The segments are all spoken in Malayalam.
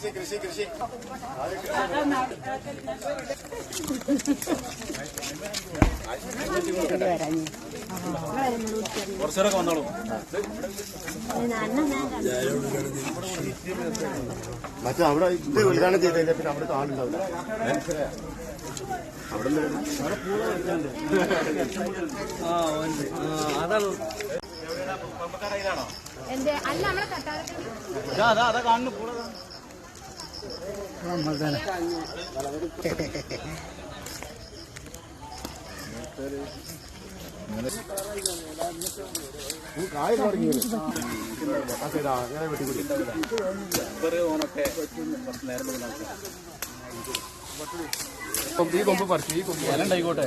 കൃഷി കൃഷി കൃഷി കുറച്ചുകൂടെ വന്നോളൂ. മറ്റേ അവിടെ ഇത് ഉദ്ഘാടനം ചെയ്തതിന്റെ പിന്നെ അവിടെ ആളുണ്ടാവില്ല. അവിടെ അതാണ്. എന്റെ അല്ല നമ്മളെ കട്ടാരത്തിൽ കായ തുടങ്ങി ഓണൊക്കെ വെട്ടിക്കൂടി ഈ കൊമ്പ് പറിച്ചു ഈ കൊമ്പ് ഉണ്ടായിക്കോട്ടെ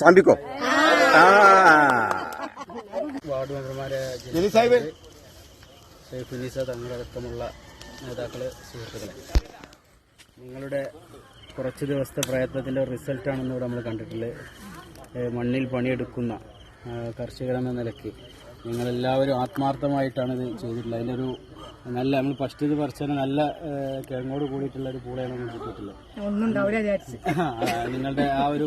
ചാമ്പിക്കോ ആ. വാർഡ് മെമ്പർമാരെ സാഹിബ്. ഫിനിസ തങ്ങളടക്കമുള്ള നേതാക്കൾ സുഹൃത്തുക്കളെ. നിങ്ങളുടെ കുറച്ച് ദിവസത്തെ പ്രയത്നത്തിന്റെ റിസൾട്ടാണെന്ന് ഇവിടെ നമ്മൾ കണ്ടിട്ടുള്ളത് മണ്ണിൽ പണിയെടുക്കുന്ന കർഷകരെന്ന നിലയ്ക്ക് നിങ്ങളെല്ലാവരും ആത്മാർത്ഥമായിട്ടാണ് ഇത് ചെയ്തിട്ടുള്ളത്. അതിലൊരു നല്ല നമ്മൾ ഫസ്റ്റ് ഇത് പറിച്ചാൽ നല്ല കിഴങ്ങോട് കൂടിയിട്ടുള്ള ഒരു പൂളയാണ് നമ്മൾ കിട്ടിയിട്ടുള്ളത് നിങ്ങളുടെ ആ ഒരു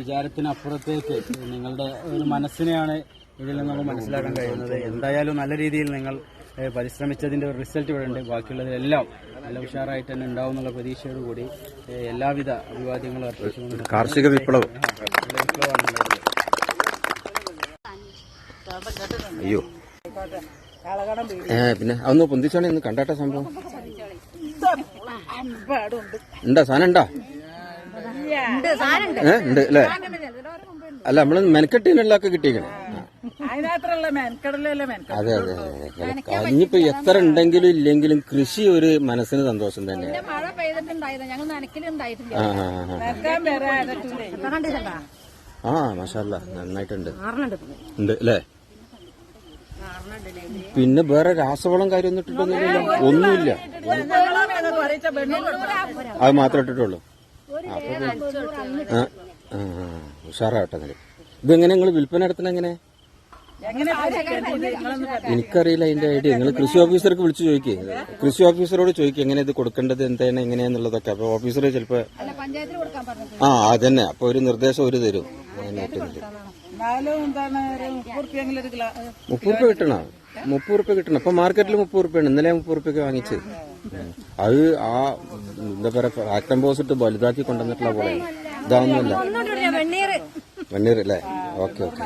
വിചാരത്തിനപ്പുറത്തേക്ക് നിങ്ങളുടെ ഒരു മനസ്സിനെയാണ് ഇതിൽ നിന്ന് നമ്മൾ മനസ്സിലാക്കാൻ കഴിയുന്നത്. എന്തായാലും നല്ല രീതിയിൽ നിങ്ങൾ പരിശ്രമിച്ചതിന്റെ പരിശ്രമിച്ചതിന്റെ ഒരു റിസൾട്ട് ഇവിടെ ഉണ്ട്. ബാക്കിയുള്ളതിലെല്ലാം നല്ല ഉഷാറായിട്ട് തന്നെ ഉണ്ടാവും എന്നുള്ള പ്രതീക്ഷയോടുകൂടി കൂടി എല്ലാവിധ അഭിവാദ്യങ്ങളും അർപ്പിച്ചുകൊണ്ട് കാർഷിക വിപ്ലവം. വിപ്ലവമാണ് അയ്യോ. പിന്നെ അതൊന്ന് പൊന്തിച്ചോണി ഒന്ന് കണ്ടാട്ട സംഭവം. ഉണ്ടോ? സാധനം ഉണ്ടോ ഉണ്ട് അല്ലേ? അല്ല നമ്മൾ മെനക്കെട്ടിനുള്ളൊക്കെ കിട്ടിയേക്കണേ. അതെ അതെ അതെ കഞ്ഞിപ്പോ എത്ര ഉണ്ടെങ്കിലും ഇല്ലെങ്കിലും കൃഷി ഒരു മനസ്സിന് സന്തോഷം തന്നെയാണ്. മഴ പെയ്തിട്ടുണ്ടായിരുന്നു. ഞങ്ങൾ നനക്കലുണ്ടായിട്ടില്ല ആ മഷാല്ല നന്നായിട്ടുണ്ട്. ഉണ്ട് അല്ലേ? പിന്നെ വേറെ രാസവളം കാര്യം ഇട്ടിട്ടൊന്നുമില്ല ഒന്നുമില്ല. അത് മാത്രം ഇട്ടിട്ടുള്ളൂ. അപ്പൊ ഉഷാറാവട്ടെ ഇതെങ്ങനെ നിങ്ങൾ വിൽപ്പന നടത്തണ എങ്ങനെ? എങ്ങനെ നിങ്ങളൊന്ന് എനിക്കറിയില്ല അതിന്റെ ഐഡിയ. നിങ്ങൾ കൃഷി ഓഫീസർക്ക് വിളിച്ചു ചോദിക്കേ. കൃഷി ഓഫീസറോട് ചോദിക്കുക എങ്ങനെ ഇത് കൊടുക്കേണ്ടത് എന്താണ് എങ്ങനെയാന്നുള്ളതൊക്കെ. അപ്പൊ ഓഫീസർ ചിലപ്പോ ആ അതന്നെ. അപ്പൊ ഒരു നിർദ്ദേശം ഒരു തരും. അതിനായിട്ട് മുപ്പത് റുപ്യ കിട്ടണം മുപ്പത് റുപ്യ കിട്ടണം. ഇപ്പൊ മാർക്കറ്റിൽ മുപ്പത് റുപ്യാണ് ഇന്നലെ മുപ്പത് റുപ്യൊക്കെ വാങ്ങിച്ചത് അത് ആ എന്താ പറയാ ഫാക്ടം ബോസ് ഇട്ട് വലുതാക്കി കൊണ്ടുവന്നിട്ടുള്ള പോലെ. ഇതാവുന്നില്ല വെണ്ണീർ. വെണ്ണീർ അല്ലേ? Okay okay.